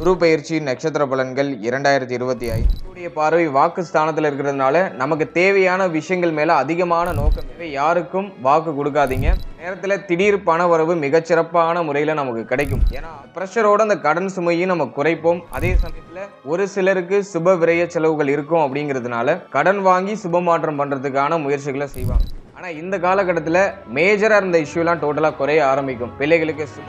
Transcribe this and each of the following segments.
குரு பயிற்சி நட்சத்திர பலன்கள் இரண்டாயிரத்தி இருபத்தி ஐந்து. கூடிய பார்வை வாக்கு ஸ்தானத்தில் இருக்கிறதுனால நமக்கு தேவையான விஷயங்கள் மேலே அதிகமான நோக்கம். இவை யாருக்கும் வாக்கு கொடுக்காதீங்க. நேரத்தில் திடீர் பண வரவு மிகச்சிறப்பான முறையில் நமக்கு கிடைக்கும். ஏன்னா ப்ரெஷரோட அந்த கடன் சுமையும் நம்ம குறைப்போம். அதே சமயத்தில் ஒரு சிலருக்கு சுப விரய செலவுகள் இருக்கும் அப்படிங்கிறதுனால கடன் வாங்கி சுப மாற்றம் பண்ணுறதுக்கான முயற்சிகளை செய்வாங்க. ஆனால் இந்த காலகட்டத்தில் மேஜராக இருந்த இஷ்யூலாம் டோட்டலாக குறைய ஆரம்பிக்கும். பிள்ளைகளுக்கு சுப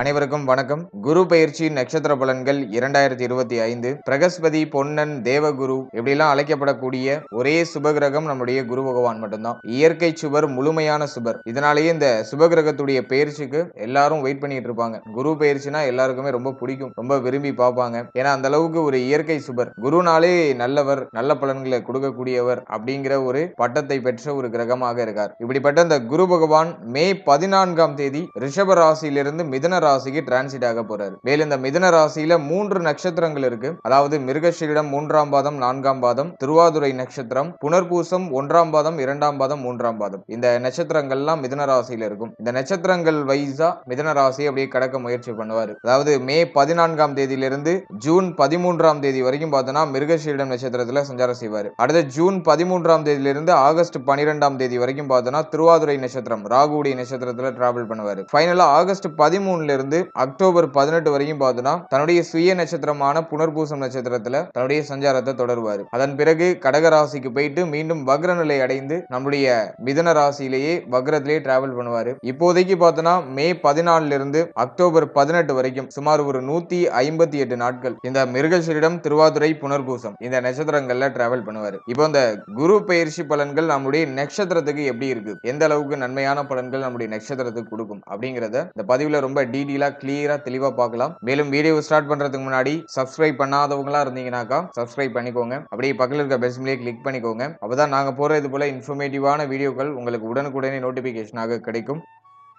அனைவருக்கும் வணக்கம். குரு பயிற்சி நட்சத்திர பலன்கள் இரண்டாயிரத்தி இருபத்தி ஐந்து. பிரகஸ்பதி பொன்னன் தேவகுரு இப்படிலாம் அழைக்கப்படக்கூடிய ஒரே சுபகிரகம் நம்முடைய குரு பகவான் மட்டும்தான். இயற்கை சுவர் முழுமையான சுபர் இதனாலேயே இந்த சுபகிரகத்துடைய பயிற்சிக்கு எல்லாரும் வெயிட் பண்ணிட்டு இருப்பாங்க. குரு பயிற்சினா எல்லாருக்குமே ரொம்ப பிடிக்கும். ரொம்ப விரும்பி பார்ப்பாங்க. ஏன்னா அந்த அளவுக்கு ஒரு இயற்கை சுபர் குருனாலே நல்லவர் நல்ல பலன்களை கொடுக்கக்கூடியவர் அப்படிங்கிற ஒரு பட்டத்தை பெற்ற ஒரு கிரகமாக இருக்கார். இப்படிப்பட்ட இந்த குரு பகவான் மே பதினான்காம் தேதி ரிஷப ராசியிலிருந்து மிதன ராசிக்கு டிரான்சிட் ஆக போறாரு. மேலும் இந்த மிதன ராசியில மூன்று நட்சத்திரங்கள் இருக்கு. அதாவது மிருகஷீரிடம் மூன்றாம் பாதம் நான்காம் பாதம் திருவாதுரை நட்சத்திரம் புனர்பூசம் ஒன்றாம் பாதம் இரண்டாம் பாதம் மூன்றாம் பாதம். இந்த நட்சத்திரங்கள்லாம் மிதன ராசியில இருக்கும். இந்த நட்சத்திரங்கள் வைஸா மிதன ராசி அப்படியே கடக்க முயற்சி பண்ணுவாரு. அதாவது மே பதினான்காம் தேதியிலிருந்து ஜூன் பதிமூன்றாம் தேதி வரைக்கும் பார்த்தோம்னா மிருகஷீரிடம் நட்சத்திரத்துல சஞ்சாரம் செய்வாரு. அடுத்து ஜூன் பதிமூன்றாம் தேதியிலிருந்து ஆகஸ்ட் பனிரெண்டாம் தேதி வரைக்கும் பார்த்தோம்னா திருவாதுரை நட்சத்திரம் ராகுடி நட்சத்திரத்துல டிராவல் பண்ணுவாரு. ஃபைனலா ஆகஸ்ட் பதிமூணுல இருந்து அக்டோபர் பதினெட்டு வரையும் பார்த்தோம்னா தன்னுடைய சுய நட்சத்திரமான புனர்பூசம் நட்சத்திரத்துல தன்னுடைய சஞ்சாரத்தை தொடருவார். அதன் பிறகு கடக ராசிக்கு போயிட்டு மீண்டும் வக்ர நிலை அடைந்து நம்முடைய மிதன ராசியிலேயே வக்ரத்திலேயே டிராவல் பண்ணுவாரு. இப்போதைக்கு பார்த்தோம்னா மே பதினாலுல இருந்து அக்டோபர் பதினெட்டு வரைக்கும் சுமார் ஒரு நூத்தி ஐம்பத்தி எட்டு நாட்கள் இந்த மிருகசீரிடம் திருவாதுரை புனர்பூசம் இந்த நட்சத்திரங்கள்ல டிராவல் பண்ணுவாரு. இப்போ இந்த குரு பயிற்சி பலன்கள் நம்முடைய நட்சத்திரத்துக்கு எப்படி இருக்கு? எந்த அளவுக்கு நன்மையான பலன்கள் நம்முடைய நட்சத்திரத்துக்கு கொடுக்கும்? அப்படிங்கறத இந்த பதிவுல ரொம்ப டீடெயிலா கிளியரா தெளிவா பார்க்கலாம். மேலும் வீடியோ ஸ்டார்ட் பண்றதுக்கு முன்னாடி சப்ஸ்கிரைப் பண்ணாதவங்களா இருந்தீங்கன்னாக்கா சப்ஸ்கிரைப் பண்ணிக்கோங்க. அப்படியே பக்கத்தில் இருக்க பெல் சிம்லயே கிளிக் பண்ணிக்கோங்க. அப்பதான் நாங்க போற இது போல இன்ஃபர்மேட்டிவான வீடியோக்கள் உங்களுக்கு உடனுக்குடனே நோட்டிபிகேஷனாக கிடைக்கும்.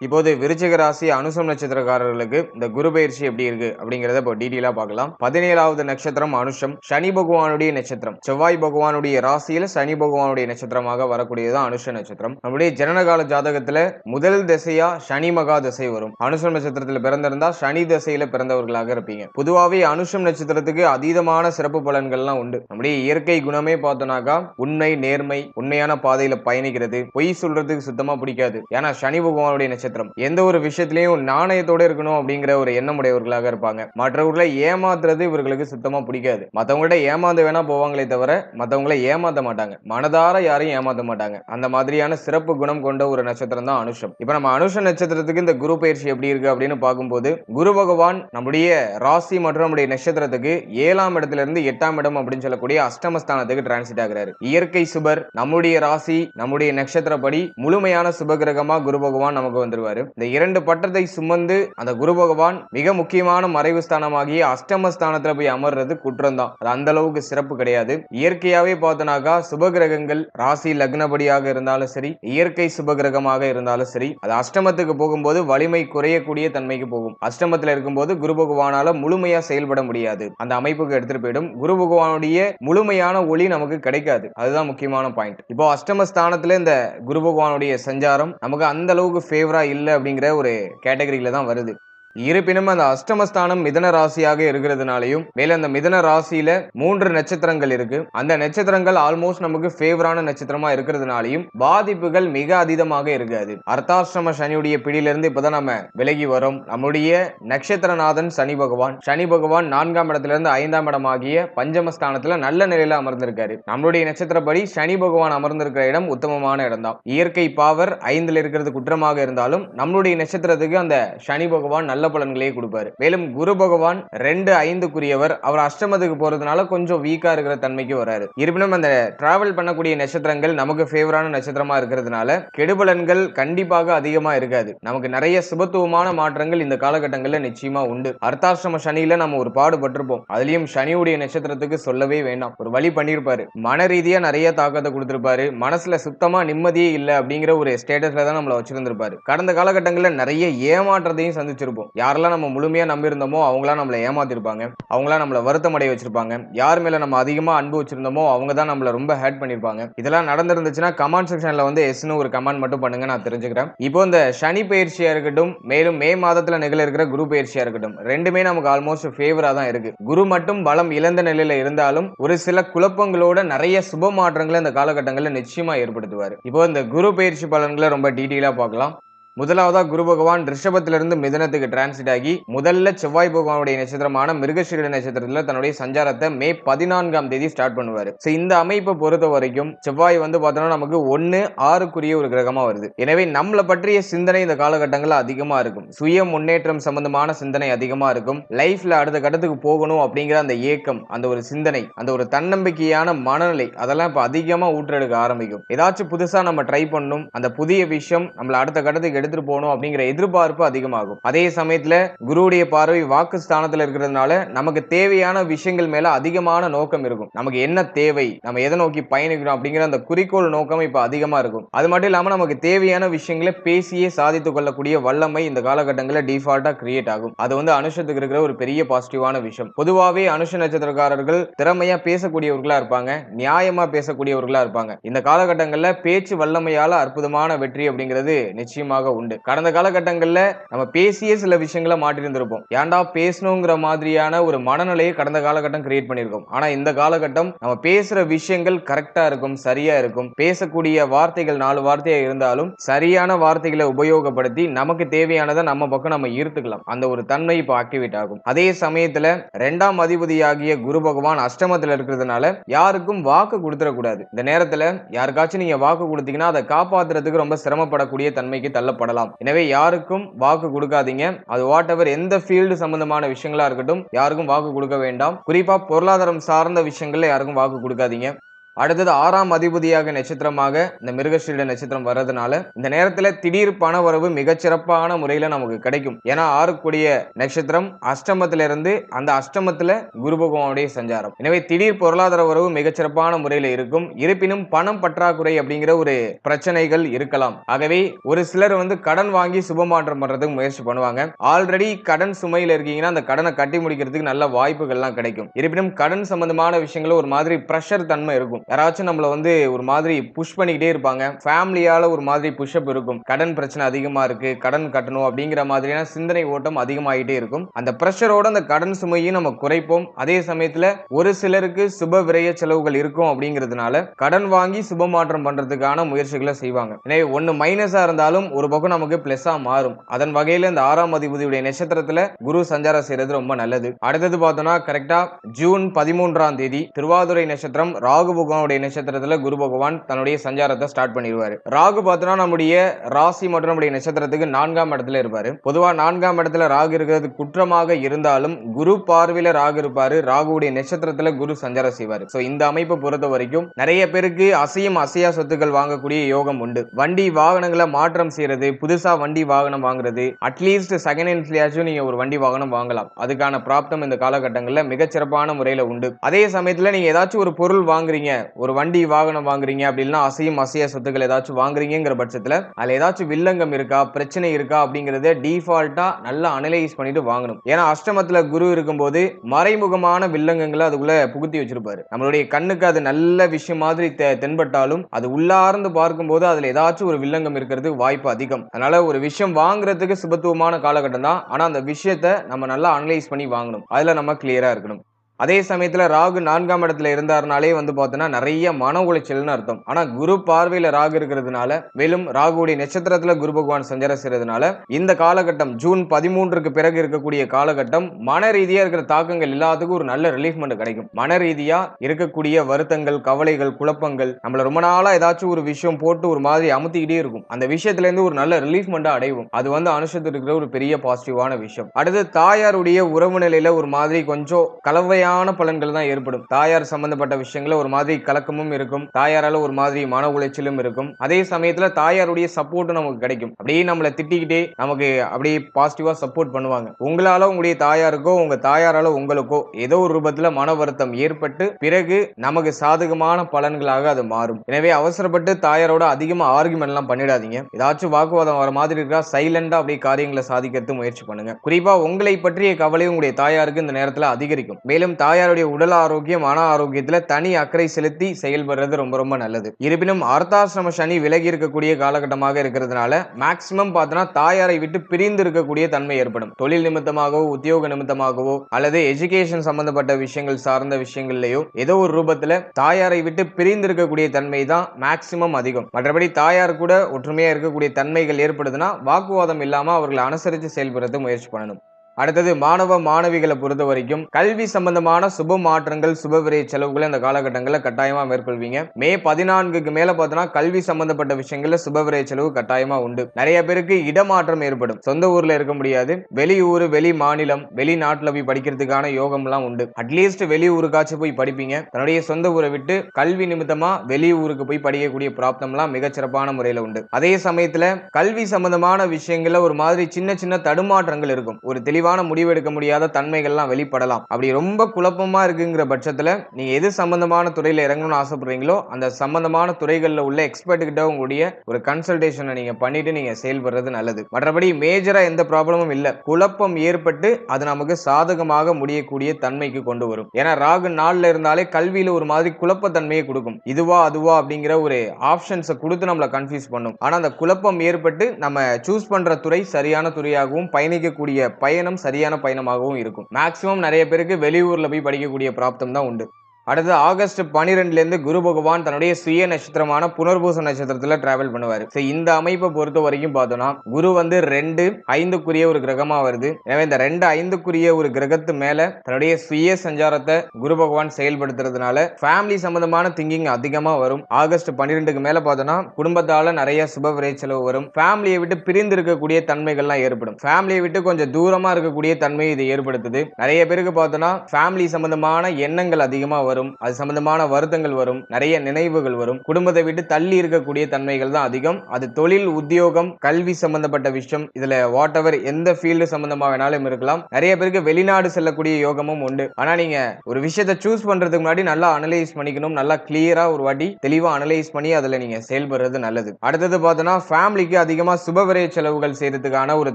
இப்போது விருச்சிக ராசி அனுசம் நட்சத்திரக்காரர்களுக்கு இந்த குரு பயிற்சி எப்படி இருக்கு அப்படிங்கறத இப்போ டீட்டெயிலா பார்க்கலாம். பதினேழாவது நட்சத்திரம் அனுஷம். சனி பகவானுடைய நட்சத்திரம். செவ்வாய் பகவானுடைய ராசியில சனி பகவானுடைய நட்சத்திரமாக வரக்கூடியதான் அனுஷ நட்சத்திரம். நம்முடைய ஜனனகால ஜாதகத்துல முதல் திசையா சனி மகா திசை வரும். அனுஷம் நட்சத்திரத்துல பிறந்திருந்தா சனி திசையில பிறந்தவர்களாக இருப்பீங்க. பொதுவாகவே அனுஷம் நட்சத்திரத்துக்கு அதீதமான சிறப்பு பலன்கள்லாம் உண்டு. நம்முடைய இயற்கை குணமே பார்த்தோம்னாக்கா உண்மை நேர்மை உண்மையான பாதையில பயணிக்கிறது. பொய் சொல்றதுக்கு சுத்தமா பிடிக்காது. ஏன்னா சனி பகவானுடைய நட்சத்திரம் எந்த ஒரு விஷயத்திலையும் நாணயத்தோட இருக்கணும் அப்படிங்கிற ஒரு எண்ணம் உடையவர்களாக இருப்பாங்க. மற்றவர்களை ஏமாத்துறது இவர்களுக்கு சுத்தமா பிடிக்காது. மத்தவங்கள்ட்ட ஏமாந்து வேணா போவாங்களே தவிர மத்தவங்களை ஏமாத்த மாட்டாங்க. மனதார யாரையும் ஏமாத்த மாட்டாங்க. அந்த மாதிரியான சிறப்பு குணம் கொண்ட ஒரு நட்சத்திரம் தான் அனுஷம். இப்ப நம்ம அனுஷ நட்சத்திரத்துக்கு இந்த குரு பயிற்சி எப்படி இருக்கு அப்படின்னு பார்க்கும்போது குரு பகவான் நம்முடைய ராசி மற்றும் நம்முடைய நட்சத்திரத்துக்கு ஏழாம் இடத்துல இருந்து எட்டாம் இடம் அப்படின்னு சொல்லக்கூடிய அஷ்டமஸ்தானத்துக்கு டிரான்சிட் ஆகிறாரு. இயற்கை சுபர் நம்முடைய ராசி நம்முடைய நட்சத்திரப்படி முழுமையான சுபகிரகமா குரு பகவான் நமக்கு வந்துருவாரு இந்த இரண்டு பட்டத்தை சுமந்து அந்த குரு பகவான் மிக முக்கியமான மறைவு ஸ்தானமாகிய அஷ்டம அஷ்டமஸ்தானத்துல போய் அமர்றது குற்றம் தான் அது அந்த அளவுக்கு சிறப்பு கிடையாது. இயற்கையாவே பார்த்தோம்னாக்கா சுபகிரகங்கள் ராசி லக்னபடியாக இருந்தாலும் சரி இயற்கை சுபகிரகமாக இருந்தாலும் சரி அது அஷ்டமத்துக்கு போகும்போது வலிமை குறையக்கூடிய தன்மைக்கு போகும். அஷ்டமத்துல இருக்கும்போது குரு பகவானால முழுமையா செயல்பட முடியாது. அந்த அமைப்புக்கு எடுத்துட்டு போயிடும். குரு பகவானுடைய முழுமையான ஒளி நமக்கு கிடைக்காது. அதுதான் முக்கியமான பாயிண்ட் இப்போ அஷ்டம அஷ்டமஸ்தானத்துல இந்த குரு பகவானுடைய சஞ்சாரம் நமக்கு அந்த அளவுக்கு ஃபேவரா இல்லை அப்படிங்கிற ஒரு கேட்டகரியில தான் வருது. இருப்பினும் அந்த அஷ்டமஸ்தானம் மிதன ராசியாக இருக்கிறதுனாலையும் மேல அந்த மிதன ராசியில மூன்று நட்சத்திரங்கள் இருக்கு. அந்த நட்சத்திரங்கள் ஆல்மோஸ்ட் நமக்கு ஃபேவரான நட்சத்திரமா இருக்கிறதுனாலையும் பாதிப்புகள் மிக அதீதமாக இருக்காது. அர்த்தாஷ்டம சனியுடைய பிடியிலிருந்து இப்பதான் நம்ம விலகி வரோம். நம்முடைய நட்சத்திரநாதன் சனி பகவான். சனி பகவான் நான்காம் இடத்துல இருந்து ஐந்தாம் இடம் ஆகிய பஞ்சமஸ்தானத்துல நல்ல நிலையில அமர்ந்திருக்காரு. நம்மளுடைய நட்சத்திரப்படி சனி பகவான் அமர்ந்திருக்கிற இடம் உத்தமமான இடம் தான் இயற்கை பாவர் ஐந்துல இருக்கிறது குற்றமாக இருந்தாலும் நம்மளுடைய நட்சத்திரத்துக்கு அந்த சனி பகவான் நல்ல பலன்களையே கொடுப்பாரு. மேலும் குரு பகவான் ரெண்டு ஐந்துக்குரியவர். அவர் அஷ்டமத்துக்கு போறதுனால கொஞ்சம் வீக்கா இருக்கிற தன்மைக்கு வராரு. இருப்பினும் அந்த டிராவல் பண்ணக்கூடிய நட்சத்திரங்கள் நமக்கு ஃபேவரான நட்சத்திரமா இருக்கிறதுனால கெடுபலன்கள் கண்டிப்பாக அதிகமா இருக்காது. நமக்கு நிறைய சுபத்துவமான மாற்றங்கள் இந்த காலகட்டங்கள்ல நிச்சயமா உண்டு. அர்த்தாஷ்டம சனியில நம்ம ஒரு பாடுபட்டிருப்போம். அதுலயும் சனியுடைய நட்சத்திரத்துக்கு சொல்லவே வேண்டாம். ஒரு வழி பண்ணியிருப்பாரு மன ரீதியா நிறைய தாக்கத்தை கொடுத்திருப்பாரு. மனசுல சுத்தமா நிம்மதியே இல்லை அப்படிங்கிற ஒரு ஸ்டேட்டஸ்ல தான் நம்மளை வச்சிருந்திருப்பாரு. கடந்த காலகட்டங்களில் நிறைய ஏமாற்றத்தையும் சந்திச்சிருப்போம். யாரெல்லாம் நம்ம முழுமையாக நம்பியிருந்தோமோ அவங்களாம் நம்மளை ஏமாத்திருப்பாங்க. அவங்களாம் நம்மளை வருத்தம் அடைய வச்சிருப்பாங்க. யார் மேலே நம்ம அதிகமாக அன்பு வச்சிருந்தோமோ அவங்க தான் நம்மளை ரொம்ப ஹேட் பண்ணியிருப்பாங்க. இதெல்லாம் நடந்திருந்துச்சுன்னா கமெண்ட் செக்ஷனில் வந்து எஸ்னு ஒரு கமெண்ட் மட்டும் பண்ணுங்க நான் தெரிஞ்சுக்கிறேன். இப்போ இந்த சனி பயிற்சியாக இருக்கட்டும் மேலும் மே மாதத்தில் நிகழ இருக்கிற குரு பயிற்சியாக இருக்கட்டும் ரெண்டுமே நமக்கு ஆல்மோஸ்ட் ஃபேவராக தான் இருக்கு. குரு மட்டும் பலம் இழந்த நிலையில் இருந்தாலும் ஒரு சில குழப்பங்களோட நிறைய சுப மாற்றங்களை இந்த காலகட்டங்களில் நிச்சயமாக ஏற்படுத்துவார். இப்போ இந்த குரு பயிற்சி பலன்களை ரொம்ப டீட்டெயிலாக பார்க்கலாம். முதலாவதா குரு பகவான் ரிஷபத்திலிருந்து மிதனத்துக்கு டிரான்சிட் ஆகி முதல்ல செவ்வாய் பகவானுடைய நட்சத்திரமான மிருகசீட நட்சத்திரத்துல தன்னுடைய சஞ்சாரத்தை மே பதினான்காம் தேதி ஸ்டார்ட் பண்ணுவார். ஸோ இந்த அமைப்பை பொறுத்த வரைக்கும் செவ்வாய் வந்து பார்த்தோம்னா நமக்கு ஒன்று ஆறுக்குரிய ஒரு கிரகமாக வருது. எனவே நம்மளை பற்றிய சிந்தனை இந்த காலகட்டங்களில் அதிகமாக இருக்கும். சுய முன்னேற்றம் சம்பந்தமான சிந்தனை அதிகமாக இருக்கும். லைஃப்ல அடுத்த கட்டத்துக்கு போகணும் அப்படிங்கிற அந்த ஏக்கம் அந்த ஒரு சிந்தனை அந்த ஒரு தன்னம்பிக்கையான மனநிலை அதெல்லாம் இப்போ அதிகமாக ஊற்றெடுக்க ஆரம்பிக்கும். ஏதாச்சும் புதுசாக நம்ம ட்ரை பண்ணணும் அந்த புதிய விஷயம் நம்மளை அடுத்த கட்டத்துக்கு எடுத்துட்டு போகணும் அப்படிங்கிற எதிர்பார்ப்பு அதிகமாகும். அதே சமயத்துல குருவுடைய பார்வை வாக்கு ஸ்தானத்துல இருக்கிறதுனால நமக்கு தேவையான விஷயங்கள் மேல அதிகமான நோக்கம் இருக்கும். நமக்கு என்ன தேவை நம்ம எதை நோக்கி பயணிக்கிறோம் அப்படிங்கிற அந்த குறிக்கோள் நோக்கம் இப்ப அதிகமா இருக்கும். அது மட்டும் இல்லாம நமக்கு தேவையான விஷயங்களை பேசியே சாதித்து கொள்ளக்கூடிய வல்லமை இந்த காலகட்டங்களில் டிஃபால்ட்டா கிரியேட் ஆகும். அது வந்து அனுஷத்துக்கு இருக்கிற ஒரு பெரிய பாசிட்டிவான விஷயம். பொதுவாகவே அனுஷ நட்சத்திரக்காரர்கள் திறமையா பேசக்கூடியவர்களா இருப்பாங்க நியாயமா பேசக்கூடியவர்களா இருப்பாங்க. இந்த காலகட்டங்களில் பேச்சு வல்லமையால அற்புதமான வெற்றி அப்படிங்கிறது நிச்சயமாக உண்டு. கடந்த காலகட்டங்களில் நம்ம பேசிய சில விஷயங்களை மாட்டிருந்திருப்போம். ஏன்டா பேசணுங்கிற மாதிரியான ஒரு மனநிலையை கடந்த காலகட்டம் கிரியேட் பண்ணியிருக்கோம். ஆனால் இந்த காலகட்டம் நம்ம பேசுகிற விஷயங்கள் கரெக்டாக இருக்கும் சரியாக இருக்கும். பேசக்கூடிய வார்த்தைகள் நாலு வார்த்தையாக இருந்தாலும் சரியான வார்த்தைகளை உபயோகப்படுத்தி நமக்கு தேவையானதை நம்ம பக்கம் நம்ம ஈர்த்துக்கலாம். அந்த ஒரு தன்மை இப்போ ஆக்டிவேட் ஆகும். அதே சமயத்தில் ரெண்டாம் அதிபதியாகிய குரு பகவான் அஷ்டமத்தில் இருக்கிறதுனால யாருக்கும் வாக்கு கொடுத்துடக்கூடாது. இந்த நேரத்தில் யாருக்காச்சும் நீங்கள் வாக்கு கொடுத்தீங்கன்னா அதை காப்பாத்துறதுக்கு ரொம்ப சிரமப்படக்கூடிய தன்மைக்கு தள்ளப்படும் தள்ளப்படலாம் எனவே யாருக்கும் வாக்கு கொடுக்காதீங்க. அது வாட் எவர் எந்த ஃபீல்டு சம்பந்தமான விஷயங்களா இருக்கட்டும் யாருக்கும் வாக்கு கொடுக்க வேண்டாம். குறிப்பா பொருளாதாரம் சார்ந்த விஷயங்கள்ல யாருக்கும் வாக்கு கொடுக்காதீங்க. அடுத்தது ஆறாம் அதிபதியாக நட்சத்திரமாக இந்த மிருகஸ்ரீட நட்சத்திரம் வர்றதுனால இந்த நேரத்துல திடீர் பண வரவு மிகச்சிறப்பான முறையில நமக்கு கிடைக்கும். ஏன்னா ஆறுக்குடிய நட்சத்திரம் அஷ்டமத்துல இருந்து அந்த அஷ்டமத்துல குரு பகவானுடைய சஞ்சாரம். எனவே திடீர் பொருளாதார வரவு மிகச்சிறப்பான முறையில இருக்கும். இருப்பினும் பணம் பற்றாக்குறை அப்படிங்கிற ஒரு பிரச்சனைகள் இருக்கலாம். ஆகவே ஒரு சிலர் வந்து கடன் வாங்கி சுபமாற்றம் பண்றதுக்கு முயற்சி பண்ணுவாங்க. ஆல்ரெடி கடன் சுமையில இருக்கீங்கன்னா அந்த கடனை கட்டி முடிக்கிறதுக்கு நல்ல வாய்ப்புகள்லாம் கிடைக்கும். இருப்பினும் கடன் சம்பந்தமான விஷயங்கள ஒரு மாதிரி ப்ரெஷர் தன்மை இருக்கும். யாராச்சும் நம்மள வந்து ஒரு மாதிரி புஷ் பண்ணிக்கிட்டே இருப்பாங்க. ஃபேமிலியால ஒரு மாதிரி புஷ்அப் இருக்கும். கடன் பிரச்சனை அதிகமா இருக்கு. கடன் கட்டணும் அப்படிங்கிற மாதிரியான சிந்தனை ஓட்டம் அதிகமாகிட்டே இருக்கும். அந்த ப்ரெஷரோட அந்த கடன் சுமையும் நம்ம குறைப்போம். அதே சமயத்துல ஒரு சிலருக்கு சுப விரய செலவுகள் இருக்கும் அப்படிங்கிறதுனால கடன் வாங்கி சுப மாற்றம் பண்றதுக்கான முயற்சிகளை செய்வாங்க. எனவே ஒன்னு மைனஸா இருந்தாலும் ஒரு பக்கம் நமக்கு பிளஸ்ஸா மாறும். அதன் வகையில இந்த ஆறாம் அதிபதியுடைய நட்சத்திரத்துல குரு சஞ்சாரம் செய்யறது ரொம்ப நல்லது. அடுத்தது பார்த்தோம்னா கரெக்டா ஜூன் பதிமூன்றாம் தேதி திருவாதுரை நட்சத்திரம் ராகுபுகம் பகவானுடைய நட்சத்திரத்தில் குரு பகவான் தன்னுடைய சஞ்சாரத்தை ஸ்டார்ட் பண்ணிடுவாரு. ராகு பார்த்தோன்னா நம்முடைய ராசி மற்றும் நம்முடைய நட்சத்திரத்துக்கு நான்காம் இடத்துல இருப்பார். பொதுவாக நான்காம் இடத்துல ராகு இருக்கிறது குற்றமாக இருந்தாலும் குரு பார்வையில் ராகு இருப்பார். ராகுவுடைய நட்சத்திரத்தில் குரு சஞ்சாரம் செய்வார். ஸோ இந்த அமைப்பை பொறுத்த வரைக்கும் நிறைய பேருக்கு அசையும் அசையா சொத்துக்கள் வாங்கக்கூடிய யோகம் உண்டு. வண்டி வாகனங்களை மாற்றம் செய்யறது புதுசாக வண்டி வாகனம் வாங்குறது அட்லீஸ்ட் செகண்ட் ஹேண்ட்ஸ்லயாச்சும் நீங்கள் ஒரு வண்டி வாகனம் வாங்கலாம். அதுக்கான பிராப்தம் இந்த காலகட்டங்களில் மிகச்சிறப்பான முறையில் உண்டு. அதே சமயத்தில் நீங்கள் ஏதாச்சும் ஒரு பொருள் வாங்குறீங்க ஒரு வண்டி வாகனம் வாங்குறீங்க அப்படின்னா அசையும் அசைய சொத்துக்கள் ஏதாச்சும் வாங்குறீங்கிற பட்சத்துல அதுல ஏதாச்சும் வில்லங்கம் இருக்கா பிரச்சனை இருக்கா அப்படிங்கறத டிஃபால்ட்டா நல்லா அனலைஸ் பண்ணிட்டு வாங்கணும். ஏன்னா அஷ்டமத்துல குரு இருக்கும்போது மறைமுகமான வில்லங்கங்களை அதுக்குள்ள புகுத்தி வச்சிருப்பாரு. நம்மளுடைய கண்ணுக்கு அது நல்ல விஷயம் மாதிரி தெ- தென்பட்டாலும் அது உள்ளார்ந்து பார்க்கும்போது அதுல ஏதாச்சும் ஒரு வில்லங்கம் இருக்கிறது வாய்ப்பு அதிகம். அதனால ஒரு விஷயம் வாங்குறதுக்கு சுபத்துவமான காலகட்டம் தான். ஆனா அந்த விஷயத்த நம்ம நல்லா அனலைஸ் பண்ணி வாங்கணும். அதுல நம்ம கிளியரா இருக்கணும். அதே சமயத்தில் ராகு நான்காம் இடத்துல இருந்தாருனாலே வந்து பார்த்தோன்னா நிறைய மன உளைச்சல்னு அர்த்தம். ஆனால் குரு பார்வையில் ராகு இருக்கிறதுனால மேலும் ராகுடைய நட்சத்திரத்தில் குரு பகவான் சஞ்சாரம் செய்யறதுனால இந்த காலகட்டம் ஜூன் பதிமூன்றுக்கு பிறகு இருக்கக்கூடிய காலகட்டம் மன ரீதியாக இருக்கிற தாக்கங்கள் எல்லாத்துக்கும் ஒரு நல்ல ரிலீஃப்மெண்ட் கிடைக்கும். மன ரீதியாக இருக்கக்கூடிய வருத்தங்கள் கவலைகள் குழப்பங்கள் நம்மளை ரொம்ப நாளாக ஏதாச்சும் ஒரு விஷயம் போட்டு ஒரு மாதிரி அமுத்திக்கிட்டே இருக்கும். அந்த விஷயத்துலேருந்து ஒரு நல்ல ரிலீஃப்மெண்ட்டாக அடைவோம். அது வந்து அனுஷத்தில் இருக்கிற ஒரு பெரிய பாசிட்டிவான விஷயம். அடுத்து தாயாருடைய உறவு நிலையில ஒரு மாதிரி கொஞ்சம் கலவையான கடுமையான பலன்கள் தான் ஏற்படும். தாயார் சம்பந்தப்பட்ட விஷயங்கள ஒரு மாதிரி கலக்கமும் இருக்கும். தாயாரால ஒரு மாதிரி மன உளைச்சலும் இருக்கும். அதே சமயத்துல தாயாருடைய சப்போர்ட்டும் நமக்கு கிடைக்கும். அப்படியே நம்மளை திட்டிக்கிட்டே நமக்கு அப்படியே பாசிட்டிவா சப்போர்ட் பண்ணுவாங்க. உங்களால உங்களுடைய தாயாருக்கோ உங்க தாயாரால உங்களுக்கோ ஏதோ ஒரு ரூபத்துல மன வருத்தம் ஏற்பட்டு பிறகு நமக்கு சாதகமான பலன்களாக அது மாறும். எனவே அவசரப்பட்டு தாயாரோட அதிகமா ஆர்குமெண்ட் எல்லாம் பண்ணிடாதீங்க. ஏதாச்சும் வாக்குவாதம் வர மாதிரி இருக்கா சைலண்டா அப்படியே காரியங்களை சாதிக்கிறதுக்கு முயற்சி பண்ணுங்க. குறிப்பா உங்களை பற்றிய கவலை உங்களுடைய தாயாருக்கு இந்த நேரத்துல அதிகரிக்கும். மேலும் தாயாருடைய உடல் ஆரோக்கியம் மன ஆரோக்கியத்துல தனி அக்கறை செலுத்தி செயல்படுறது ரொம்ப ரொம்ப நல்லது. இருப்பினும் அர்த்தாசிரம சனி விலகி இருக்கக்கூடிய காலகட்டமாக இருக்கிறதுனால மேக்சிமம் பார்த்தோன்னா தாயாரை விட்டு பிரிந்து இருக்கக்கூடிய தன்மை ஏற்படும். தொழில் நிமித்தமாகவோ உத்தியோக நிமித்தமாகவோ அல்லது எஜுகேஷன் சம்பந்தப்பட்ட விஷயங்கள் சார்ந்த விஷயங்கள்லயோ ஏதோ ஒரு ரூபத்துல தாயாரை விட்டு பிரிந்து இருக்கக்கூடிய தன்மை தான் மேக்சிமம் அதிகம். மற்றபடி தாயார் கூட ஒற்றுமையா இருக்கக்கூடிய தன்மைகள் ஏற்படுதுன்னா வாக்குவாதம் இல்லாம அவர்களை அனுசரித்து செயல்படுறது முயற்சி பண்ணணும். அடுத்தது மாணவ மாணவிகளை பொறுத்த வரைக்கும் கல்வி சம்பந்தமான சுப மாற்றங்கள் சுப விரை செலவுகளை இந்த காலகட்டங்களில் கட்டாயமாக மேற்கொள்வீங்க. மே பதினான்குக்கு மேல பார்த்தோன்னா கல்வி சம்பந்தப்பட்ட விஷயங்கள்ல சுப விரை செலவு கட்டாயமா உண்டு. நிறைய பேருக்கு இடமாற்றம் ஏற்படும். சொந்த ஊர்ல இருக்க முடியாது. வெளியூர் வெளி மாநிலம் வெளிநாட்டில் போய் படிக்கிறதுக்கான யோகம்லாம் உண்டு. அட்லீஸ்ட் வெளியூருக்காச்சும் போய் படிப்பீங்க. தன்னுடைய சொந்த ஊரை விட்டு கல்வி நிமித்தமா வெளியூருக்கு போய் படிக்கக்கூடிய பிராப்தம்லாம் மிகச்சிறப்பான முறையில் உண்டு. அதே சமயத்தில் கல்வி சம்பந்தமான விஷயங்கள்ல ஒரு மாதிரி சின்ன சின்ன தடுமாற்றங்கள் இருக்கும். ஒரு தெளிவு தெளிவான முடிவு எடுக்க முடியாத தன்மைகள்லாம் வெளிப்படலாம். அப்படி ரொம்ப குழப்பமா இருக்குங்கிற பட்சத்தில் நீங்கள் எது சம்பந்தமான துறையில் இறங்கணும்னு ஆசைப்படுறீங்களோ அந்த சம்பந்தமான துறைகளில் உள்ள எக்ஸ்பர்ட் கிட்ட உங்களுடைய ஒரு கன்சல்டேஷனை நீங்கள் பண்ணிட்டு நீங்கள் செயல்படுறது நல்லது. மற்றபடி மேஜராக எந்த ப்ராப்ளமும் இல்லை. குழப்பம் ஏற்பட்டு அது நமக்கு சாதகமாக முடியக்கூடிய தன்மைக்கு கொண்டு வரும். ஏன்னா ராகு நாளில் இருந்தாலே கல்வியில் ஒரு மாதிரி குழப்பத்தன்மையை கொடுக்கும். இதுவா அதுவா அப்படிங்கிற ஒரு ஆப்ஷன்ஸை கொடுத்து நம்மளை கன்ஃபியூஸ் பண்ணும். ஆனால் அந்த குழப்பம் ஏற்பட்டு நம்ம சூஸ் பண்ணுற துறை சரியான துறையாகவும் பயணிக்கக்கூடிய பயணம் சரியான பயணமாகவும் இருக்கும். மேக்சிமம் நிறைய பேருக்கு வெளியூர்ல போய் படிக்கக்கூடிய பிராப்தம் தான் உண்டு. அடுத்து ஆகஸ்ட் பனிரெண்டுலேருந்து குரு பகவான் தன்னுடைய சுய நட்சத்திரமான புனர்பூச நட்சத்திரத்தில் டிராவல் பண்ணுவார். ஸோ இந்த அமைப்பை பொறுத்த வரைக்கும் பார்த்தோம்னா குரு வந்து ரெண்டு ஐந்துக்குரிய ஒரு கிரகமா வருது. எனவே இந்த ரெண்டு ஐந்துக்குரிய ஒரு கிரகத்து மேல தன்னுடைய சுய சஞ்சாரத்தை குரு பகவான் செயல்படுத்துறதுனால ஃபேமிலி சம்பந்தமான திங்கிங் அதிகமாக வரும். ஆகஸ்ட் பன்னிரெண்டுக்கு மேல பார்த்தோம்னா குடும்பத்தால நிறைய சுப விரை செலவு வரும் ஃபேமிலியை விட்டு பிரிந்து இருக்கக்கூடிய தன்மைகள்லாம் ஏற்படும். ஃபேமிலியை விட்டு கொஞ்சம் தூரமா இருக்கக்கூடிய தன்மை இது ஏற்படுத்துது. நிறைய பேருக்கு பார்த்தோம்னா ஃபேமிலி சம்பந்தமான எண்ணங்கள் அதிகமா வரும் அது சம்பந்தமான வருத்தங்கள் வரும் நிறைய நினைவுகள் வரும். குடும்பத்தை விட்டு தள்ளி இருக்கக்கூடிய தன்மைகள் தான் அதிகம். அது தொழில் உத்தியோகம் கல்வி சம்பந்தப்பட்ட விஷயம். இதுல வாட் எவர் எந்த ஃபீல்டு சம்பந்தமா வேணாலும் இருக்கலாம். நிறைய பேருக்கு வெளிநாடு செல்லக்கூடிய யோகமும் உண்டு. ஆனா நீங்க ஒரு விஷயத்தை சூஸ் பண்றதுக்கு முன்னாடி நல்லா அனலைஸ் பண்ணிக்கணும். நல்லா கிளியரா ஒரு வாட்டி தெளிவா அனலைஸ் பண்ணி அதுல நீங்க செயல்படுறது நல்லது. அடுத்தது பார்த்தோன்னா ஃபேமிலிக்கு அதிகமா சுபவிரய செலவுகள் செய்யறதுக்கான ஒரு